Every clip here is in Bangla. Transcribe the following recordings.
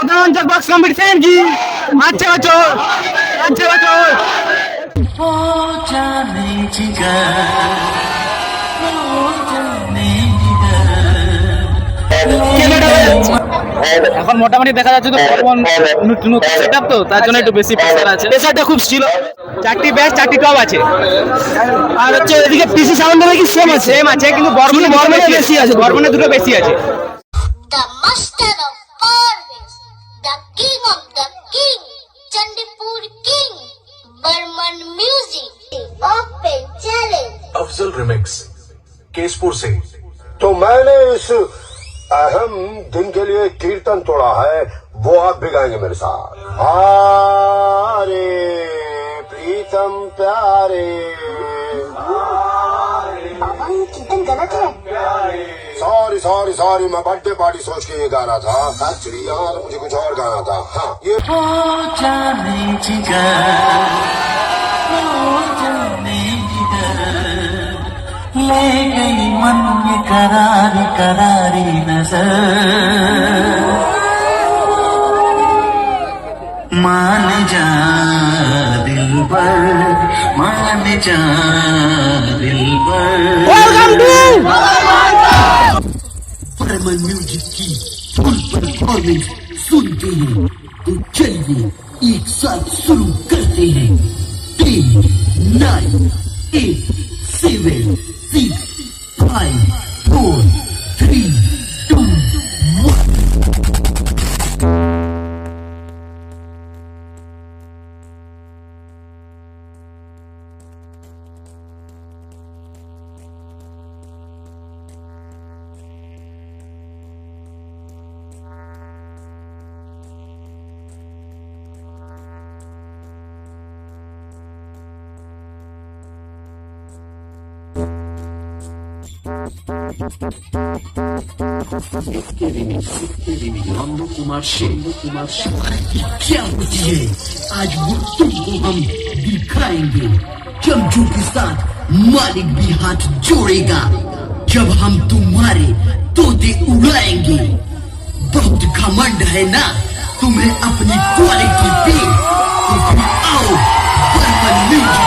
বক্স কম্পিটিশন কি আচ্ছা বছর আচ্ছা বছর এখন মোটামুটি দেখা যাচ্ছে তো নতুন সেটআপ তো তার জন্য একটু বেশি প্রেসার আছে। প্রেসারটা খুব ছিল। চারটি ব্যাস চারটি টপ আছে। আর হচ্ছে এদিকে পিসি সাউন্ডের কি সেম আছে। সেম আছে কিন্তু বর্মনে বর্মনে বেশি আছে। বর্মনে দুটো বেশি আছে। The master of always, the king of the king, Chandipur king, Burman music, open challenge. Afzal remix Keshpur से। तो मैंने इस अहम दिन के लिए कीर्तन तोड़ा है वो आप भी गाएँगे मेरे साथ। आरे प्रीतम प्यारे। कीर्तन गलत है। सॉरी सॉरी सॉरी मैं बर्थडे पार्टी सोच के ये गा रहा था एक्चुअली यहाँ हाँ, तो मुझे कुछ और गाना था। हाँ ये ले गई मन में करारी करारी नज़र। मान जा दिल पर मान जा दिल पर। म्यूजिक की फुल परफॉर्मेंस सुनते हैं तो चलिए एक साथ शुरू करते हैं ten nine eight seven six five four three Nandu Kumar Singh Kumar क्या होती है आज वो तुमको हम दिखाएँगे चमचू के साथ मालिक भी हाथ जोड़ेगा जब हम तुम्हारे तोते उड़ाएँगे बहुत घमंड है ना तुम्हें अपनी क्वालिटी पे तो आओ बर्मन म्यूज़िक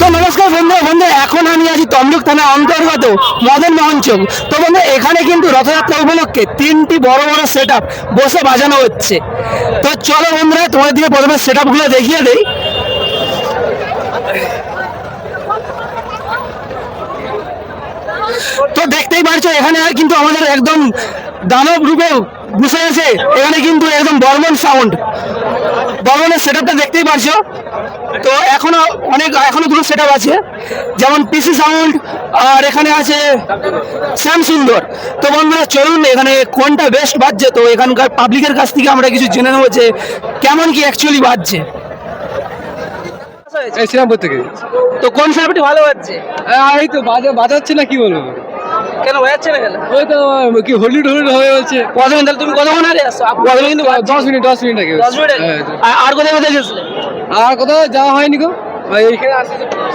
তো নমস্কার বন্ধু বন্ধু, এখন আমি আছি তমলুক থানা অন্তর্গত মদন মোহন চৌক। তো বন্ধু, এখানে কিন্তু রথযাত্রা উপলক্ষে তিনটি বড় বড় সেট বসে বাজানো হচ্ছে। তো চলো বন্ধুরা, তোমাদের দিকে প্রথমে সেটগুলো দেখিয়ে দেই। তো দেখতেই পারছ এখানে কিন্তু আমাদের একদম দানব রূপে বসে আছে। এখানে কিন্তু একদম বর্মন সাউন্ড বর্মনের সেট দেখতেই পারছ। তো এখনও অনেক এখনও দুটো সেট আছে। যেমন পিসি সাউন্ড আর এখানে আছে শ্যাম সুন্দর তো বন্ধুরা চলুন এখানে কোনটা বেস্ট বাজছে? তো এখানকার পাবলিকের কাছ থেকে আমরা কিছু জেনে নেব যে কেমন কি অ্যাকচুয়ালি বাজছে। শ্রীরামপুর থেকে। তো কোন সেটটি ভালো বাজছে? এই তো বাজা বাজাচ্ছে না কি বলব? কেন না কেন? ওই তো কি হলিউড হলিউড হয়ে যাচ্ছে তাহলে তুমি কতক্ষণ আরে আসছো? প্রথমে কিন্তু দশ মিনিট দশ মিনিট আগে দশ মিনিট? হ্যাঁ, আর- আর কোথায় কোথায় গেছিলে? আর কোথাও যাওয়া হয়নি গো।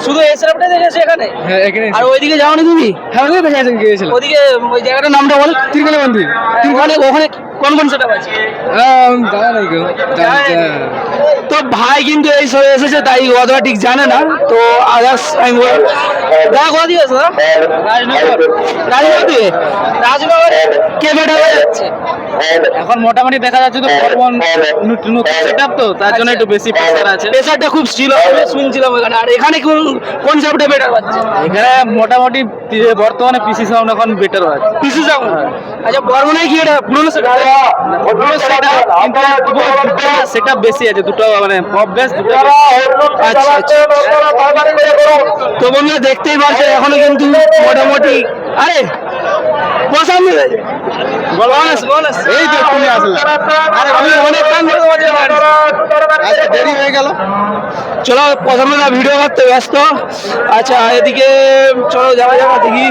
শুধু এই দেখেছ এখানে? হ্যাঁ এখানে আর ওইদিকে যাওনি তুমি? হ্যাঁ ওই দেখা যাচ্ছে গিয়েছিলাম। ওদিকে ওই জায়গাটার নামটা বল। তিরকালা মন্দির। ওখানে ওখানে কোন কোন আছে আহ, জানা নাই গো। জানা- জানা- তো ভাই কিন্তু এই সবে এসেছে তাই অতটা ঠিক জানে না। তো আদার্স আমি দেখা কোথা দিয়ে এসো রাজনগর রাজনগর দিয়ে রাজনগর কে বেটা হয়ে যাচ্ছে এখন মোটামুটি দেখা যাচ্ছে তো বর্তমান নতুন সেটআপ তো তার জন্য একটু বেশি প্রেসার আছে প্রেসারটা খুব ছিল শুনছিলাম ওখানে আর এখানে কোন কোন সাপটা বেটার পাচ্ছে এখানে মোটামুটি বর্তমানে পিসি সাউন্ড এখন বেটার আছে পিসি সাউন্ড আচ্ছা বর্মনাই কি এটা পুরনো সেটা বেশি আছে দুটো মানে পপ বেস দুটো আচ্ছা আচ্ছা তো বন্ধুরা দেখতেই পাচ্ছ এখনও কিন্তু মোটামুটি আরে পছন্দ এই তো তুমি আসলে। আরে আমি অনেক তোমাদের আচ্ছা দেরি হয়ে গেল। চলো প্রথমে না ভিডিও করতে ব্যস্ত। আচ্ছা এদিকে চলো যাওয়া যাক দেখি।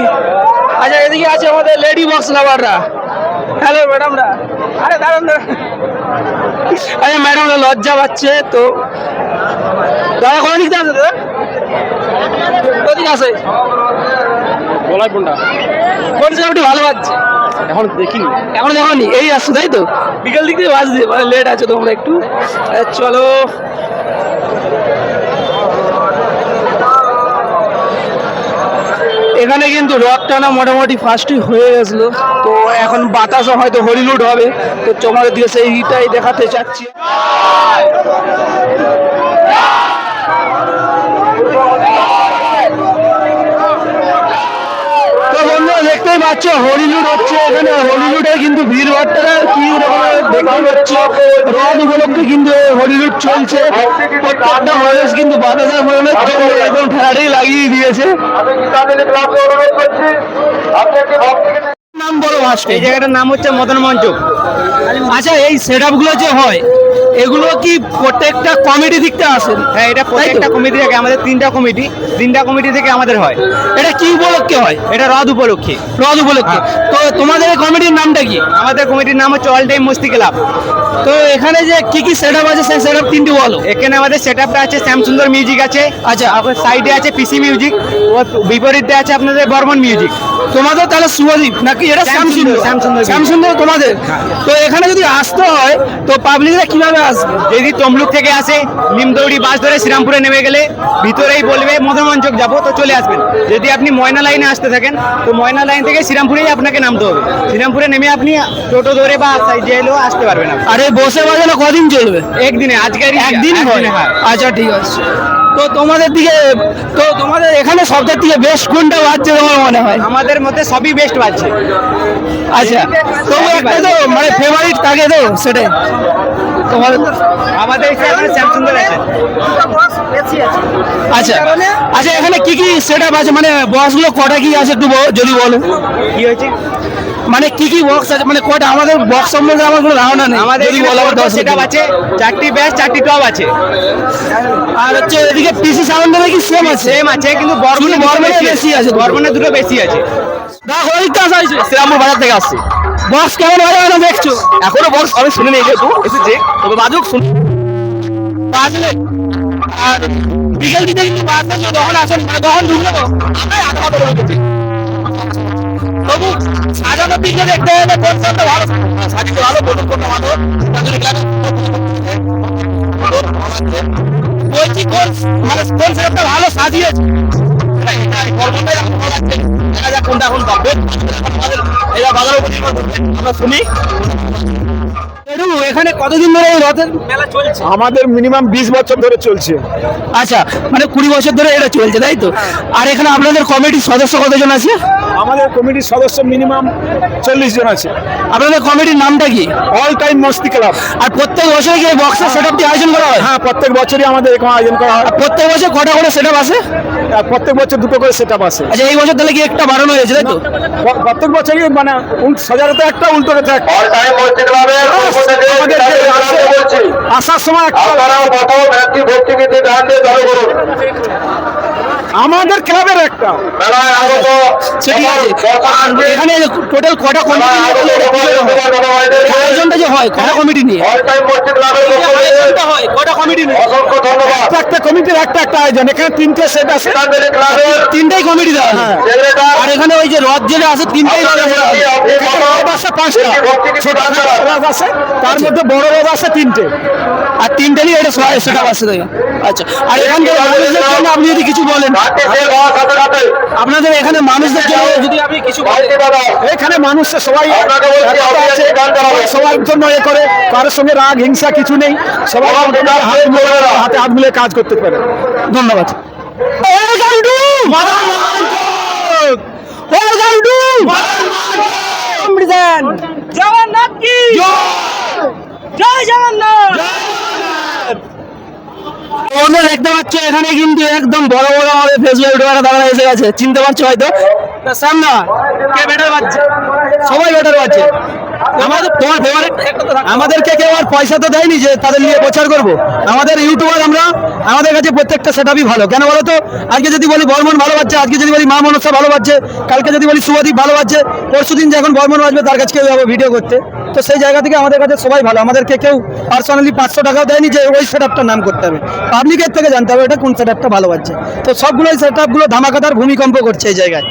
আচ্ছা এদিকে আছে আমাদের লেডি বক্স লাভাররা। হ্যালো ম্যাডামরা আরে দাঁড়ান দাঁড়ান। আরে ম্যাডামরা লজ্জা পাচ্ছে তো। দাদা কোন দিক থেকে আছে? বলাই কোনটা কোন সেটআপটি ভালো বাজছে এখন দেখিনি। এখন দেখনি? এই আসছো তাই তো? বিকেল দিক থেকে বাজছে মানে লেট আছে তোমরা একটু। চলো। এখানে কিন্তু রথ টানা মোটামুটি ফার্স্টই হয়ে গেছিল। তো এখন বাতাসও হয়তো হরিলুড হবে। তো তোমাদের দিকে সেইটাই দেখাতে চাচ্ছি তো বন্ধুরা দেখতেই পাচ্ছ হলিউড হচ্ছে এখানে। হলিউডে কিন্তু ভিড় ভাট্টারা কি রকমের দেখতে পাচ্ছ? রথ উপলক্ষে কিন্তু হলিউড চলছে। প্রত্যেকটা কিন্তু বাতাসের একদম ঠেলাটাই লাগিয়ে দিয়েছে। নাম বলো এই জায়গাটার নাম হচ্ছে মদন মঞ্চ। আচ্ছা এই সেটগুলো যে হয় এগুলো কি প্রত্যেকটা কমিটি দিকতে আসেন হ্যাঁ এটা প্রত্যেকটা কমিটি থেকে আমাদের তিনটা কমিটি তিনটা কমিটি থেকে আমাদের হয়। এটা কি উপলক্ষে হয়? এটা রথ উপলক্ষে। রথ উপলক্ষে। তো তোমাদের কমিটির নামটা কি? আমাদের কমিটির নাম হচ্ছে অল টাইম মস্তি ক্লাব তো এখানে যে কি কি সেট আছে সেই সেট আপ তিনটি বলো। এখানে আমাদের সেট আপটা আছে শ্যামসুন্দর মিউজিক আছে আচ্ছা। আপনার সাইডে আছে পিসি মিউজিক ও বিপরীতে আছে আপনাদের বর্মন মিউজিক তোমাদের তাহলে শুভদীপ নাকি এটা শ্যামসুন্দর, শ্যামসুন্দর শ্যামসুন্দর। শ্যামসুন্দর তোমাদের। তো এখানে যদি আসতে হয় তো পাবলিকরা কীভাবে আসবে যদি তমলুক থেকে আসে নিমদৌড়ি বাস ধরে শ্রীরামপুরে নেমে গেলে ভিতরেই বলবে মদনমঞ্চক যাব তো চলে আসবেন। যদি আপনি ময়না লাইনে আসতে থাকেন তো ময়না লাইন থেকে শ্রীরামপুরেই আপনাকে নামতে হবে। শ্রীরামপুরে নেমে আপনি টোটো ধরে বা এলেও আসতে পারবেন আরে বসে বাজানো কদিন চলবে? একদিনে আজকের একদিন আচ্ছা ঠিক আছে। তো তোমাদের দিকে তো তোমাদের এখানে সবথেকে থেকে বেস্ট কোনটা বাজছে তোমার মনে হয়? আমাদের মধ্যে সবই বেস্ট বাজছে। আচ্ছা তবু একটা তো মানে ফেভারিট থাকে তো সেটাই। তোমাদের আমাদের এখানে শ্যামসুন্দর আছে। আচ্ছা। আচ্ছা এখানে কি কি সেট আছে? মানে বক্সগুলো কটা কি আছে একটু যদি বলো। কি হয়েছে? মানে কি কি বক্স আছে? মানে কটা আমাদের বক্স সম্বন্ধে আমার কোনো ধারণা নেই। আমাদের যদি বলো আমার দশ সেটা আছে? চারটি ব্যাস চারটি টপ আছে। আর হচ্ছে এদিকে পিসি সাউন্ডের কি সেম আছে? সেম আছে কিন্তু বর্মনে বর্মনে বেশি আছে। বর্মনে দুটো বেশি আছে। ওই কাজ আছে। শ্রীরামপুর বাজার থেকে আসছে। বক্স কেমন হয় না দেখছ? এখনও বক্স আমি শুনে নেই যেহেতু এসেছে তবে বাজুক শুন বাজলে আর বিকেল দিকে কিন্তু বাজলে তো যখন আসেন মানে তখন ঢুকলো আমরা আধা করে গেছি তবু দেখতে কোন সালটা ভালো সাজিয়ে ভালো বলুন কোনটা ভালো বলছি কোন মানে কোন ভালো সাজিয়েছে? দেখা যাক কোনটা এখন পাবে। বাজারে আমরা এরু এখানে কতদিন ধরে এই রথের মেলা চলছে? আমাদের মিনিমাম বিশ বছর ধরে চলছে। আচ্ছা মানে কুড়ি বছর ধরে এটা চলছে তাই তো? আর এখানে আপনাদের কমিটির সদস্য কতজন আছে? আমাদের কমিটির সদস্য মিনিমাম চল্লিশ জন আছে। আপনাদের কমিটির নামটা কি? অল টাইম মস্তি ক্লাব আর প্রত্যেক বছরে কি বক্সের সেট আপটি আয়োজন করা হয়? হ্যাঁ প্রত্যেক বছরই আমাদের আয়োজন করা হয়। প্রত্যেক বছর কটা করে সেট আপ আছে আর প্রত্যেক বছর দুটো করে সেট আছে আচ্ছা এই বছর তাহলে কি একটা বাড়ানো হয়েছে তাই তো? প্রত্যেক বছরই মানে সোজাতে একটা উল্টোতে একটা। আছে, আসার সময় একটা আমাদের ক্লাবের একটা। আছে আর এখানে টোটাল কটা কমিটি আয়োজনটা যে হয় কটা কমিটি নিয়ে? হয় কটা কমিটি নিয়ে? একটা একটা কমিটির একটা একটা আয়োজন এখানে তিনটে সেট আছে। তিনটাই কমিটি দেওয়া আর এখানে ওই যে রথ যেটা আছে তিনটাই আছে। পাঁচটা ছোট আছে। তার মধ্যে বড় রথ আছে তিনটে। আর তিনটেরই এটা সবাই সেটা আছে আচ্ছা। আর এখানকার জন্য আপনি যদি কিছু বলেন। আপনাদের এখানে মানুষদের এখানে মানুষের সবাই সবার জন্য এ করে কারোর সঙ্গে রাগ হিংসা কিছু নেই। সবাই হাতে হাত মিলিয়ে কাজ করতে পারে। ধন্যবাদ। জগন্নাথ কি জয় জগন্নাথ! বন্ধুরা দেখতে পাচ্ছ, এখানে কিন্তু একদম বড় বড় আমাদের ফেসবুক ইউটিউবার দাঁড়া এসে গেছে চিনতে পারছ হয়তো? সামনা কে বেটার বাজছে? সবাই বেটার বাজছে। আমাদের তোমার ফেভারিট আমাদেরকে কেউ আর পয়সা তো দেয়নি যে তাদের নিয়ে প্রচার করব। আমাদের ইউটিউবার আমরা, আমাদের কাছে প্রত্যেকটা সেটআপই ভালো। কেন বলো তো? আজকে যদি বলি বর্মন ভালো বাজছে, আজকে যদি বলি মা মনসা ভালো বাজছে, কালকে যদি বলি শুভদীপ ভালো বাজছে পরশু দিন যখন বর্মন বাজবে, তার কাছে কেউ যাব ভিডিও করতে। তো সেই জায়গা থেকে আমাদের কাছে সবাই ভালো। আমাদেরকে কেউ পার্সোনালি পাঁচশো টাকাও দেয়নি যে ওই সেট নাম করতে হবে। পাবলিকের থেকে জানতে হবে এটা কোন সেট আপটা ভালো পাচ্ছে তো সবগুলোই সেট আপগুলো ধামাকাদার ভূমিকম্প করছে এই জায়গায়।